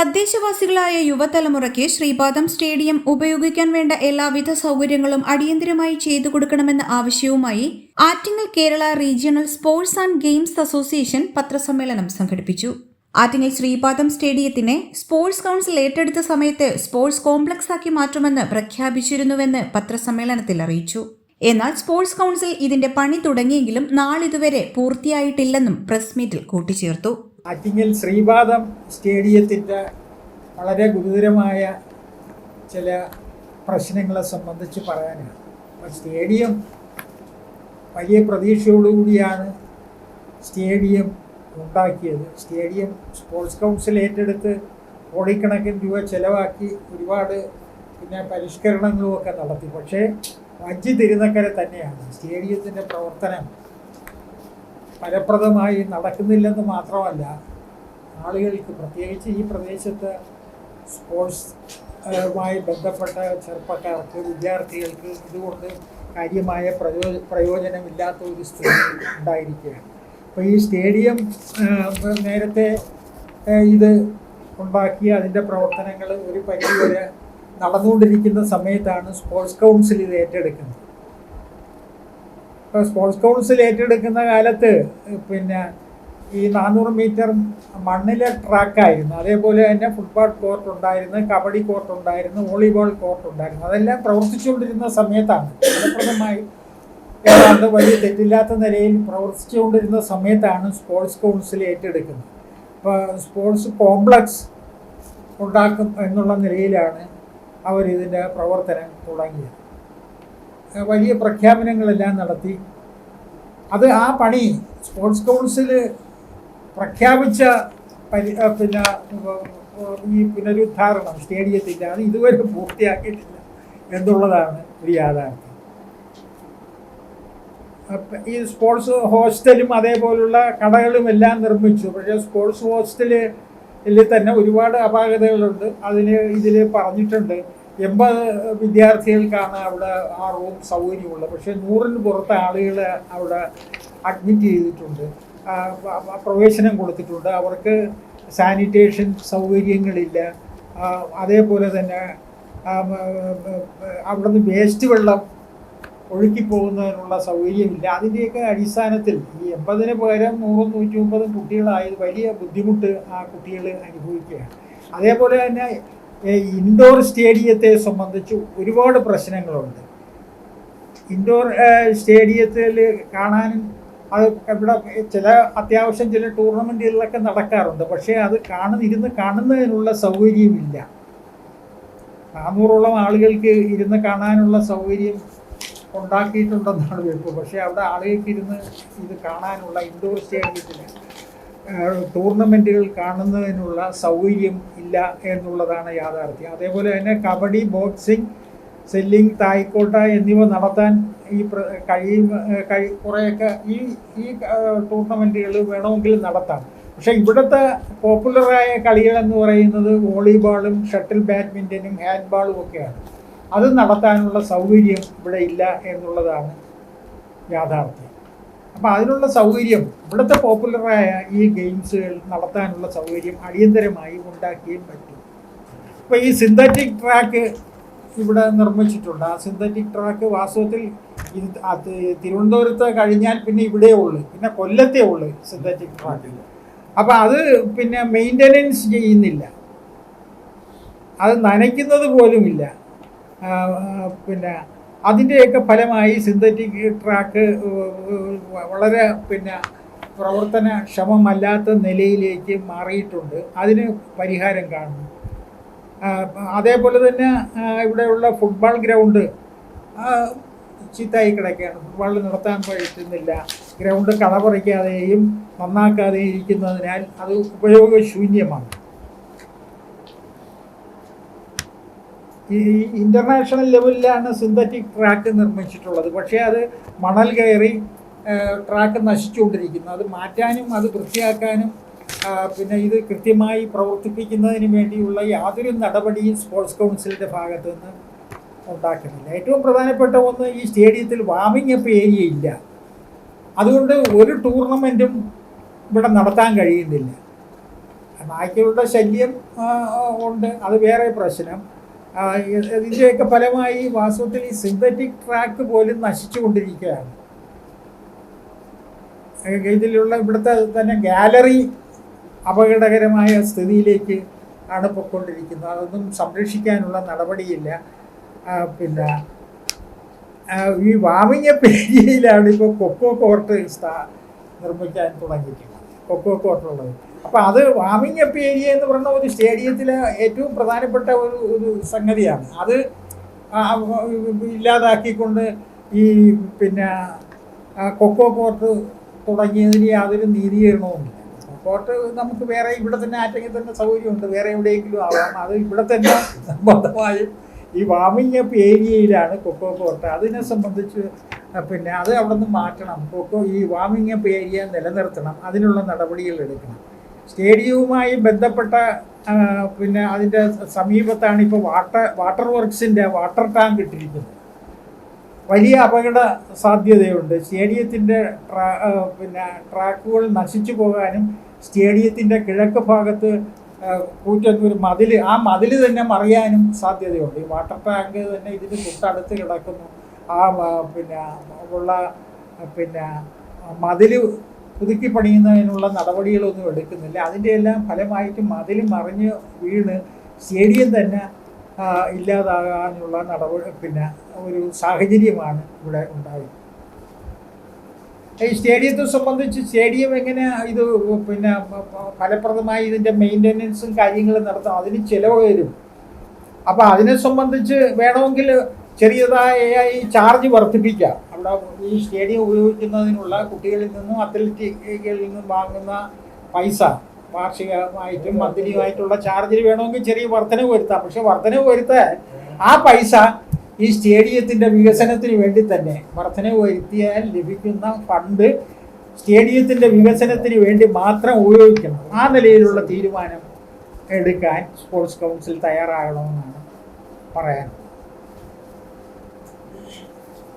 തദ്ദേശവാസികളായ യുവതലമുറയ്ക്ക് ശ്രീപാദം സ്റ്റേഡിയം ഉപയോഗിക്കാൻ വേണ്ട എല്ലാവിധ സൗകര്യങ്ങളും അടിയന്തരമായി ചെയ്തു കൊടുക്കണമെന്ന ആവശ്യവുമായി Attingal Kerala regional sports and games association പത്രസമ്മേളനം സംഘടിപ്പിച്ചു. ആറ്റിങ്ങൽ ശ്രീപാദം സ്റ്റേഡിയത്തിനെ സ്പോർട്സ് കൗൺസിൽ ഏറ്റെടുത്ത സമയത്ത് സ്പോർട്സ് കോംപ്ലക്സ് ആക്കി മാറ്റുമെന്ന് പ്രഖ്യാപിച്ചിരുന്നുവെന്ന് പത്രസമ്മേളനത്തിൽ അറിയിച്ചു. എന്നാൽ സ്പോർട്സ് കൗൺസിൽ ഇതിന്റെ പണി തുടങ്ങിയെങ്കിലും നാളിതുവരെ പൂർത്തിയായിട്ടില്ലെന്നും പ്രസ് മീറ്റിൽ കൂട്ടിച്ചേർത്തു. ആറ്റിങ്ങൽ ശ്രീപാദം സ്റ്റേഡിയത്തിന്റെ വളരെ ഗുരുതരമായ ചില പ്രശ്നങ്ങളെ സംബന്ധിച്ച് പറയാനാണ്. സ്റ്റേഡിയം വലിയ പ്രതീക്ഷയോടുകൂടിയാണ് സ്റ്റേഡിയം ഉണ്ടാക്കിയത്. സ്റ്റേഡിയം സ്പോർട്സ് കൗൺസിൽ ഏറ്റെടുത്ത് കോടിക്കണക്കിന് രൂപ ചിലവാക്കി ഒരുപാട് പിന്നെ പരിഷ്കരണങ്ങളുമൊക്കെ നടത്തി. പക്ഷേ വഞ്ചി തിരുനക്കര തന്നെയാണ്. സ്റ്റേഡിയത്തിന്റെ പ്രവർത്തനം ഫലപ്രദമായി നടക്കുന്നില്ലെന്ന് മാത്രമല്ല ആളുകൾക്ക് പ്രത്യേകിച്ച് ഈ പ്രദേശത്ത് സ്പോർട്സ് മായി ബന്ധപ്പെട്ട ചെറുപ്പക്കാർക്ക് വിദ്യാർത്ഥികൾക്ക് ഇതുകൊണ്ട് കാര്യമായ പ്രയോ പ്രയോജനമില്ലാത്ത ഒരു സ്ഥിതി ഉണ്ടായിരിക്കുകയാണ്. അപ്പോൾ ഈ സ്റ്റേഡിയം നേരത്തെ ഇത് ഉണ്ടാക്കി അതിന്റെ പ്രവർത്തനങ്ങൾ ഒരു പരിധിവരെ നടന്നുകൊണ്ടിരിക്കുന്ന സമയത്താണ് സ്പോർട്സ് കൗൺസിൽ ഇത് ഏറ്റെടുക്കുന്നത്. ഇപ്പോൾ സ്പോർട്സ് കൗൺസിൽ ഏറ്റെടുക്കുന്ന കാലത്ത് പിന്നെ ഈ നാനൂറ് മീറ്റർ മണ്ണിലെ ട്രാക്കായിരുന്നു അതേപോലെ തന്നെ ഫുട്ബോൾ കോർട്ട് ഉണ്ടായിരുന്നു കബഡി കോർട്ട് ഉണ്ടായിരുന്നു വോളിബോൾ കോർട്ട് ഉണ്ടായിരുന്നു. അതെല്ലാം പ്രവർത്തിച്ചുകൊണ്ടിരുന്ന സമയത്താണ്. ഫലപ്രദമായി ഏതാണ്ട് വലിയ തെറ്റില്ലാത്ത നിലയിൽ പ്രവർത്തിച്ചുകൊണ്ടിരുന്ന സമയത്താണ് സ്പോർട്സ് കൗൺസിൽ ഏറ്റെടുക്കുന്നത്. ഇപ്പോൾ സ്പോർട്സ് കോംപ്ലക്സ് ഉണ്ടാക്കും എന്നുള്ള നിലയിലാണ് അവരിതിന്റെ പ്രവർത്തനം തുടങ്ങിയത്. വലിയ പ്രഖ്യാപനങ്ങളെല്ലാം നടത്തി. അത് ആ പണി സ്പോർട്സ് കൗൺസിൽ പ്രഖ്യാപിച്ച പരി പിന്നെ ഈ പുനരുദ്ധാരണം സ്റ്റേഡിയത്തിന്റെ അത് ഇതുവരെ പൂർത്തിയാക്കിയിട്ടില്ല എന്നുള്ളതാണ് ഒരു യാഥാർത്ഥ്യം. ഈ സ്പോർട്സ് ഹോസ്റ്റലും അതേപോലുള്ള കടകളും എല്ലാം നിർമ്മിച്ചു. പക്ഷേ സ്പോർട്സ് ഹോസ്റ്റലിൽ തന്നെ ഒരുപാട് അപാകതകളുണ്ട്. അതിന് ഇതിൽ പറഞ്ഞിട്ടുണ്ട്. എൺപത് വിദ്യാർത്ഥികൾക്കാണ് അവിടെ ആ റൂം സൗകര്യമുള്ളത് പക്ഷേ നൂറിന് പുറത്ത് ആളുകൾ അവിടെ അഡ്മിറ്റ് ചെയ്തിട്ടുണ്ട്. പ്രവേശനം കൊടുത്തിട്ടുണ്ട്. അവർക്ക് സാനിറ്റേഷൻ സൗകര്യങ്ങളില്ല. അതേപോലെ തന്നെ അവിടുന്ന് വേസ്റ്റ് വെള്ളം ഒഴുക്കി പോകുന്നതിനുള്ള സൗകര്യമില്ല. അതിന്റെയൊക്കെ അടിസ്ഥാനത്തിൽ ഈ എൺപതിന് പകരം നൂറും നൂറ്റി മുപ്പതും കുട്ടികളായത് വലിയ ബുദ്ധിമുട്ട് ആ കുട്ടികൾ അനുഭവിക്കുകയാണ്. അതേപോലെ തന്നെ ഇൻഡോർ സ്റ്റേഡിയത്തെ സംബന്ധിച്ച് ഒരുപാട് പ്രശ്നങ്ങളുണ്ട്. ഇൻഡോർ സ്റ്റേഡിയത്തിൽ കാണാനും അത് ഇവിടെ ചില അത്യാവശ്യം ചില ടൂർണമെന്റുകളിലൊക്കെ നടക്കാറുണ്ട്. പക്ഷേ അത് കാണുന്ന ഇരുന്ന് കാണുന്നതിനുള്ള സൗകര്യമില്ല. നാനൂറോളം ആളുകൾക്ക് ഇരുന്ന് കാണാനുള്ള സൗകര്യം ഉണ്ടാക്കിയിട്ടുണ്ടെന്നാണ് വെപ്പ്. പക്ഷേ അവിടെ ആളുകൾക്ക് ഇരുന്ന് ഇത് കാണാനുള്ള ഇൻഡോർ സ്റ്റേഡിയത്തിൽ ടൂർണമെന്റുകൾ കാണുന്നതിനുള്ള സൗകര്യം ഇല്ല എന്നുള്ളതാണ് യാഥാർത്ഥ്യം. അതേപോലെ തന്നെ കബഡി ബോക്സിംഗ് സെല്ലിംഗ് തായ്ക്കോട്ട എന്നിവ നടത്താൻ ഈ കഴിയും കഴി കുറേയൊക്കെ ഈ ഈ ടൂർണമെന്റുകൾ വേണമെങ്കിൽ നടത്താം. പക്ഷേ ഇവിടുത്തെ പോപ്പുലറായ കളികൾ എന്ന് പറയുന്നത് വോളിബോളും ഷട്ടിൽ ബാഡ്മിന്റനും ഹാൻഡ്ബോളും ഒക്കെയാണ്. അത് നടത്താനുള്ള സൗകര്യം ഇവിടെ ഇല്ല എന്നുള്ളതാണ് യാഥാർത്ഥ്യം. അപ്പോൾ അതിനുള്ള സൗകര്യം ഇവിടുത്തെ പോപ്പുലറായ ഈ ഗെയിംസുകൾ നടത്താനുള്ള സൗകര്യം അടിയന്തരമായി ഉണ്ടാക്കിയേ പറ്റും. അപ്പോൾ ഈ സിന്തറ്റിക് ട്രാക്ക് ഇവിടെ നിർമ്മിച്ചിട്ടുണ്ട്. ആ സിന്തറ്റിക് ട്രാക്ക് വാസ്തവത്തിൽ ഇത് തിരുവനന്തപുരത്ത് കഴിഞ്ഞാൽ പിന്നെ ഇവിടെ ഉള്ളു പിന്നെ കൊല്ലത്തേ ഉള്ളു സിന്തറ്റിക് ട്രാക്ക് അപ്പോൾ അത് പിന്നെ മെയിന്റനൻസ് ചെയ്യുന്നില്ല. അത് നനയ്ക്കുന്നത് പോലുമില്ല. പിന്നെ അതിന്റെയൊക്കെ ഫലമായി സിന്തറ്റിക് ട്രാക്ക് വളരെ പിന്നെ പ്രവർത്തനക്ഷമമല്ലാത്ത നിലയിലേക്ക് മാറിയിട്ടുണ്ട്. അതിന് പരിഹാരം കാണുന്നു അതേപോലെ തന്നെ ഇവിടെയുള്ള ഫുട്ബോൾ ഗ്രൗണ്ട് ചീത്തായി കിടക്കുകയാണ്. ഫുട്ബോൾ നടത്താൻ പറ്റുന്നില്ല. ഗ്രൗണ്ട് കളപറിക്കാതെയും നന്നാക്കാതെയും ഇരിക്കുന്നതിനാൽ അത് ഉപയോഗശൂന്യമാണ്. ഈ ഇന്റർനാഷണൽ ലെവലിലാണ് സിന്തറ്റിക് ട്രാക്ക് നിർമ്മിച്ചിട്ടുള്ളത്. പക്ഷേ അത് മണൽ കയറി ട്രാക്ക് നശിച്ചുകൊണ്ടിരിക്കുന്നു. അത് മാറ്റാനും അത് വൃത്തിയാക്കാനും പിന്നെ ഇത് കൃത്യമായി പ്രവർത്തിപ്പിക്കുന്നതിന് വേണ്ടിയുള്ള യാതൊരു നടപടിയും സ്പോർട്സ് കൗൺസിലിന്റെ ഭാഗത്ത് നിന്ന് ഉണ്ടാക്കുന്നില്ല. ഏറ്റവും പ്രധാനപ്പെട്ട ഒന്ന് ഈ സ്റ്റേഡിയത്തിൽ വാമിംഗ് അപ്പ് ഏരിയ ഇല്ല അതുകൊണ്ട് ഒരു ടൂർണമെന്റും ഇവിടെ നടത്താൻ കഴിയുന്നില്ല. നായ്ക്കളുടെ ശല്യം ഉണ്ട്. അത് വേറെ പ്രശ്നം. ഇതിന്റെയൊക്കെ ഫലമായി വാസ്തവത്തിൽ ഈ സിന്തറ്റിക് ട്രാക്ക് പോലും നശിച്ചുകൊണ്ടിരിക്കുകയാണ്. ഇതിലുള്ള ഇവിടുത്തെ തന്നെ ഗാലറി അപകടകരമായ സ്ഥിതിയിലേക്ക് ആണ് പൊയ്ക്കൊണ്ടിരിക്കുന്നത്. അതൊന്നും സംരക്ഷിക്കാനുള്ള നടപടിയില്ല. പിന്നെ ഈ വാമിങ്ങ ഏരിയയിലാണ് ഇപ്പോൾ കൊക്കോ കോർട്ട് സ്ഥാ നിർമ്മിക്കാൻ തുടങ്ങിയിട്ടുള്ളത്. കൊക്കോ കോർട്ടുള്ളത്. അപ്പോൾ അത് വാമിങ്ങപ്പ് ഏരിയ എന്ന് പറയുന്ന ഒരു സ്റ്റേഡിയത്തിലെ ഏറ്റവും പ്രധാനപ്പെട്ട ഒരു ഒരു സംഗതിയാണ്. അത് ഇല്ലാതാക്കിക്കൊണ്ട് ഈ പിന്നെ കൊക്കോ കോർട്ട് തുടങ്ങിയതിന് യാതൊരു നീതീകരണവുമില്ല. കോർട്ട് നമുക്ക് വേറെ ഇവിടെ തന്നെ ആറ്റെങ്കിൽ തന്നെ സൗകര്യമുണ്ട്. വേറെ എവിടെയെങ്കിലും ആവാം. അത് ഇവിടെ തന്നെ നിർബന്ധമായും ഈ വാമിംഗ് അപ്പ് ഏരിയയിലാണ് കൊക്കോ കോർട്ട് അതിനെ സംബന്ധിച്ച് പിന്നെ അത് അവിടെ നിന്ന് മാറ്റണം. കൊക്കോ ഈ വാമിംഗ് അപ്പ് ഏരിയ നിലനിർത്തണം. അതിനുള്ള നടപടികൾ എടുക്കണം. സ്റ്റേഡിയവുമായി ബന്ധപ്പെട്ട പിന്നെ അതിന്റെ സമീപത്താണ് ഇപ്പോൾ വാട്ടർ വാട്ടർ വർക്ക്സിന്റെ വാട്ടർ ടാങ്ക് ഇട്ടിരിക്കുന്നത്. വലിയ അപകട സാധ്യതയുണ്ട്. സ്റ്റേഡിയത്തിന്റെ ട്രാ പിന്നെ ട്രാക്കുകൾ നശിച്ചു പോകാനും സ്റ്റേഡിയത്തിന്റെ കിഴക്ക് ഭാഗത്ത് കൂറ്റൊരു മതിൽ ആ മതിൽ തന്നെ മറിയാനും സാധ്യതയുണ്ട്. ഈ വാട്ടർ ടാങ്ക് തന്നെ ഇതിന് തൊട്ടടുത്ത് കിടക്കുന്നു. ആ, പിന്നെ ഉള്ള പിന്നെ മതിൽ പുതുക്കി പണിയുന്നതിനുള്ള നടപടികളൊന്നും എടുക്കുന്നില്ല. അതിന്റെ എല്ലാം ഫലമായിട്ട് മതിൽ മറിഞ്ഞ് വീണ് സ്റ്റേഡിയം തന്നെ ഇല്ലാതാകാനുള്ള നടപടി പിന്നെ ഒരു സാഹചര്യമാണ് ഇവിടെ ഉണ്ടായത്. ഈ സ്റ്റേഡിയത്തെ സംബന്ധിച്ച് സ്റ്റേഡിയം എങ്ങനെ ഇത് പിന്നെ ഫലപ്രദമായി ഇതിന്റെ മെയിന്റനൻസും കാര്യങ്ങളും നടത്താം അതിന് ചിലവ് വരും. അപ്പോൾ അതിനെ സംബന്ധിച്ച് വേണമെങ്കിൽ ചെറിയതായ ചാർജ് വർദ്ധിപ്പിക്കാം. അവിടെ ഈ സ്റ്റേഡിയം ഉപയോഗിക്കുന്നതിനുള്ള കുട്ടികളിൽ നിന്നും അത്ലറ്റിക്കുകളിൽ നിന്നും വാങ്ങുന്ന പൈസ വാർഷികമായിട്ടും മന്ത്ലിയുമായിട്ടുള്ള ചാർജിൽ വേണമെങ്കിൽ ചെറിയ വർധനവ് വരുത്താം. പക്ഷെ വർധനവ് വരുത്താൻ ആ പൈസ ഈ സ്റ്റേഡിയത്തിന്റെ വികസനത്തിന് വേണ്ടി തന്നെ വർധനവ് വരുത്തിയാൽ ലഭിക്കുന്ന ഫണ്ട് സ്റ്റേഡിയത്തിന്റെ വികസനത്തിന് വേണ്ടി മാത്രം ഉപയോഗിക്കണം. ആ നിലയിലുള്ള തീരുമാനം എടുക്കാൻ സ്പോർട്സ് കൗൺസിൽ തയ്യാറാകണമെന്നാണ് പറയാൻ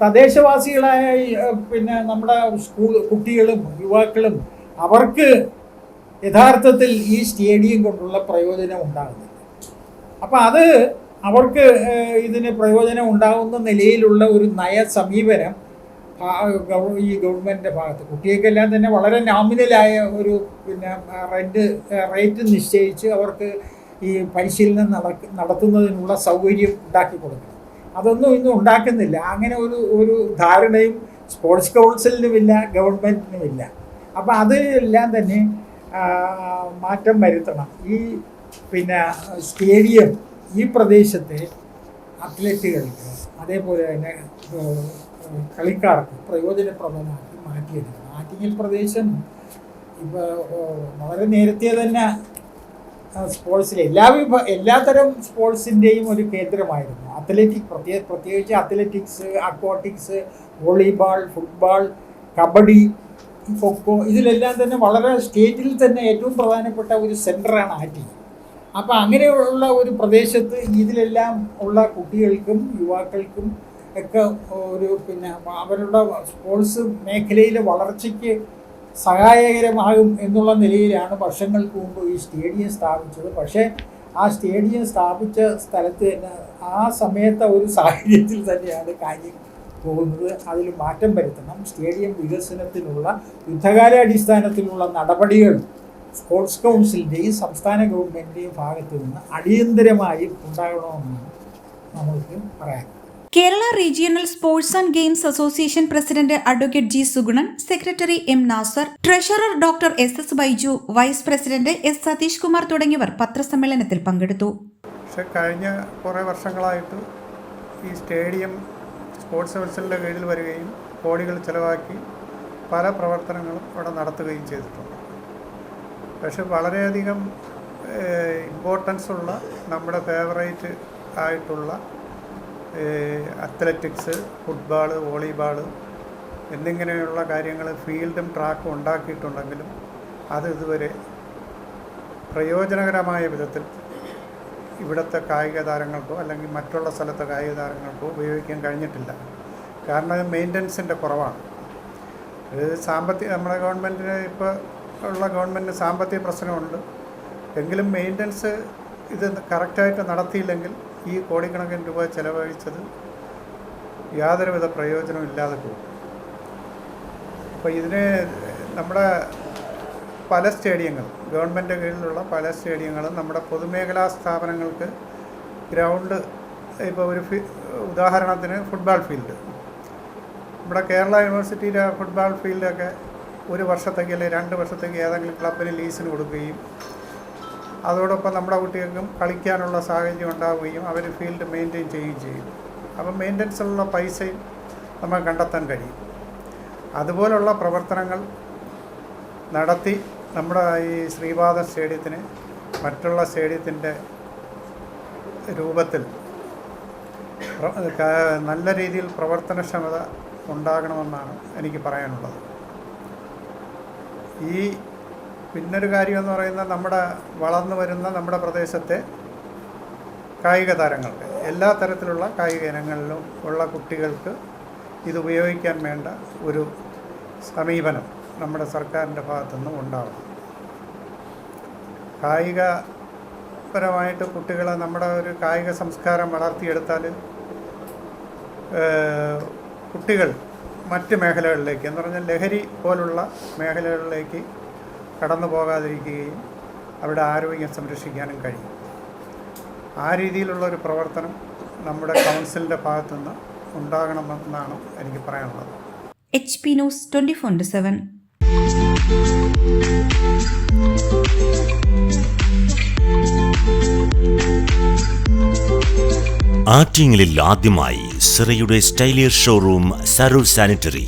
തദ്ദേശവാസികളായ പിന്നെ നമ്മുടെ സ്കൂൾ കുട്ടികളും യുവാക്കളും അവർക്ക് യഥാർത്ഥത്തിൽ ഈ സ്റ്റേഡിയം കൊണ്ടുള്ള പ്രയോജനം ഉണ്ടാകുന്നില്ല. അപ്പം അത് അവർക്ക് ഇതിന് പ്രയോജനം ഉണ്ടാകുന്ന നിലയിലുള്ള ഒരു നയ സമീപനം ഈ ഗവൺമെന്റിന്റെ ഭാഗത്ത്. കുട്ടികൾക്കെല്ലാം തന്നെ വളരെ നോമിനലായ ഒരു പിന്നെ റെന്റ് റേറ്റ് നിശ്ചയിച്ച് അവർക്ക് ഈ പരിശീലനം നടക്കുന്നതിനുള്ള സൗകര്യം ഉണ്ടാക്കി കൊടുക്കണം. അതൊന്നും ഇന്നും ഉണ്ടാക്കുന്നില്ല. അങ്ങനെ ഒരു ഒരു ധാരണയും സ്പോർട്സ് കൗൺസിലിനുമില്ല ഗവൺമെന്റിനുമില്ല അപ്പോൾ അതെല്ലാം തന്നെ മാറ്റം വരുത്തണം. ഈ പിന്നെ സ്റ്റേഡിയം ഈ പ്രദേശത്തെ അത്ലറ്റുകൾക്ക് അതേപോലെ തന്നെ കളിക്കാർക്ക് പ്രയോജനപ്രദമാക്കി മാറ്റിയെടുക്കണം. ആറ്റിങ്ങൽ പ്രദേശം ഇപ്പോൾ വളരെ നേരത്തെ തന്നെ സ്പോർട്സിൽ എല്ലാ വിഭ എല്ലാത്തരം സ്പോർട്സിന്റെയും ഒരു കേന്ദ്രമായിരുന്നു. അത്ലറ്റിക് പ്രത്യേക പ്രത്യേകിച്ച് athletics aquatics volleyball football kabaddi kho kho ഇതിലെല്ലാം തന്നെ വളരെ സ്റ്റേറ്റിൽ തന്നെ ഏറ്റവും പ്രധാനപ്പെട്ട ഒരു സെന്ററാണ് ആറ്റി അപ്പോൾ അങ്ങനെയുള്ള ഒരു പ്രദേശത്ത് ഇതിലെല്ലാം ഉള്ള കുട്ടികൾക്കും യുവാക്കൾക്കും ഒക്കെ ഒരു പിന്നെ അവരുടെ സ്പോർട്സ് മേഖലയിലെ വളർച്ചയ്ക്ക് സഹായകരമാകും എന്നുള്ള നിലയിലാണ് വർഷങ്ങൾക്ക് മുമ്പ് ഈ സ്റ്റേഡിയം സ്ഥാപിച്ചത്. പക്ഷേ ആ സ്റ്റേഡിയം സ്ഥാപിച്ച സ്ഥലത്ത് തന്നെ ആ സമയത്തെ ഒരു സാഹചര്യത്തിൽ തന്നെയാണ് കാര്യം പോകുന്നത്. അതിൽ മാറ്റം വരുത്തണം. സ്റ്റേഡിയം വികസനത്തിനുള്ള യുദ്ധകാലാടിസ്ഥാനത്തിലുള്ള നടപടികൾ സ്പോർട്സ് കൗൺസിലിന്റെയും സംസ്ഥാന ഗവൺമെന്റിന്റെയും ഭാഗത്തു നിന്ന് അടിയന്തരമായി ഉണ്ടാകണമെന്നാണ് നമ്മൾക്ക് പറയാൻ Kerala regional sports and games association president advocate G Sugunan secretary M Nasar treasurer doctor S S Baiju vice president S Satheesh Kumar തുടങ്ങിയവർ പത്രസമ്മേളനത്തിൽ പങ്കെടുത്തു. കഴിഞ്ഞ കുറേ വർഷങ്ങളായിട്ട് ഈ സ്റ്റേഡിയം സ്പോർട്സ് കൗൺസിലിന്റെ കീഴിൽ വരികയും കോടികൾ ചിലവാക്കി പല പ്രവർത്തനങ്ങളും ഇവിടെ നടത്തുകയും ചെയ്തിട്ടുണ്ട്. പക്ഷെ വളരെയധികം ഇമ്പോർട്ടൻസ് ഉള്ള നമ്മുടെ ഫേവറേറ്റ് ആയിട്ടുള്ള അത്ലറ്റിക്സ് ഫുട്ബോൾ വോളിബോൾ എന്നിങ്ങനെയുള്ള കാര്യങ്ങൾ ഫീൽഡും ട്രാക്കും ഉണ്ടാക്കിയിട്ടുണ്ടെങ്കിലും അത് ഇതുവരെ പ്രയോജനകരമായ വിധത്തിൽ ഇവിടുത്തെ കായിക താരങ്ങൾക്കോ അല്ലെങ്കിൽ മറ്റുള്ള സ്ഥലത്തെ കായിക താരങ്ങൾക്കോ ഉപയോഗിക്കാൻ കഴിഞ്ഞിട്ടില്ല. കാരണം അത് മെയിന്റനൻസിന്റെ കുറവാണ്. ഇത് സാമ്പത്തിക നമ്മുടെ ഗവൺമെന്റിന് ഇപ്പോൾ ഉള്ള ഗവൺമെന്റിന് സാമ്പത്തിക പ്രശ്നമുണ്ട്. എങ്കിലും മെയിന്റനൻസ് ഇത് കറക്റ്റായിട്ട് നടത്തിയില്ലെങ്കിൽ ഈ കോടിക്കണക്കിന് രൂപ ചിലവഴിച്ചത് യാതൊരുവിധ പ്രയോജനവും ഇല്ലാതെ പോകും. അപ്പോൾ ഇതിന് നമ്മുടെ പല സ്റ്റേഡിയങ്ങളും ഗവൺമെന്റ് കീഴിലുള്ള പല സ്റ്റേഡിയങ്ങളും നമ്മുടെ പൊതുമേഖലാ സ്ഥാപനങ്ങൾക്ക് ഗ്രൗണ്ട് ഇപ്പോൾ ഒരു ഫി ഉദാഹരണത്തിന് ഫുട്ബോൾ ഫീൽഡ്. നമ്മുടെ കേരള യൂണിവേഴ്സിറ്റിയിലെ ഫുട്ബോൾ ഫീൽഡൊക്കെ ഒരു വർഷത്തേക്ക് അല്ലെങ്കിൽ രണ്ട് വർഷത്തേക്ക് ഏതെങ്കിലും ക്ലബിന് ലീസിന് കൊടുക്കുകയും അതോടൊപ്പം നമ്മുടെ കുട്ടികൾക്കും കളിക്കാനുള്ള സാഹചര്യം ഉണ്ടാവുകയും അവർ ഫീൽഡ് മെയിന്റെയിൻ ചെയ്യുകയും ചെയ്യും. അപ്പം മെയിന്റനൻസിലുള്ള പൈസയും നമുക്ക് കണ്ടെത്താൻ കഴിയും. അതുപോലുള്ള പ്രവർത്തനങ്ങൾ നടത്തി നമ്മുടെ ഈ ശ്രീപാദ സ്റ്റേഡിയത്തിന് മറ്റുള്ള സ്റ്റേഡിയത്തിന്റെ രൂപത്തിൽ നല്ല രീതിയിൽ പ്രവർത്തനക്ഷമത ഉണ്ടാകണമെന്നാണ് എനിക്ക് പറയാനുള്ളത്. ഈ പിന്നൊരു കാര്യം എന്ന് പറയുന്നത് നമ്മുടെ വളർന്നു വരുന്ന നമ്മുടെ പ്രദേശത്തെ കായിക താരങ്ങൾക്ക് എല്ലാ തരത്തിലുള്ള കായിക ഇനങ്ങളിലും ഉള്ള കുട്ടികൾക്ക് ഇത് ഉപയോഗിക്കാൻ വേണ്ട ഒരു സമീപനം നമ്മുടെ സർക്കാരിന്റെ ഭാഗത്തുനിന്നും ഉണ്ടാവണം. കായികപരമായിട്ട് കുട്ടികളെ നമ്മുടെ ഒരു കായിക സംസ്കാരം വളർത്തിയെടുത്താൽ കുട്ടികൾ മറ്റ് മേഖലകളിലേക്ക് എന്ന് പറഞ്ഞാൽ ലഹരി പോലുള്ള മേഖലകളിലേക്ക് കടന്നു പോകാതിരിക്കുകയും അവരുടെ ആരോഗ്യം സംരക്ഷിക്കാനും കഴിയും. ആ രീതിയിലുള്ള ഒരു പ്രവർത്തനം നമ്മുടെ കൗൺസിലിന്റെ ഭാഗത്തുനിന്ന് ഉണ്ടാകണമെന്നാണ് എനിക്ക് പറയാനുള്ളത്. H P news twenty four into seven ആറ്റിങ്ങലിൽ ആദ്യമായി സിറയുടെ സ്റ്റൈലിയർ ഷോറൂം സരൂർ സാനിറ്ററി.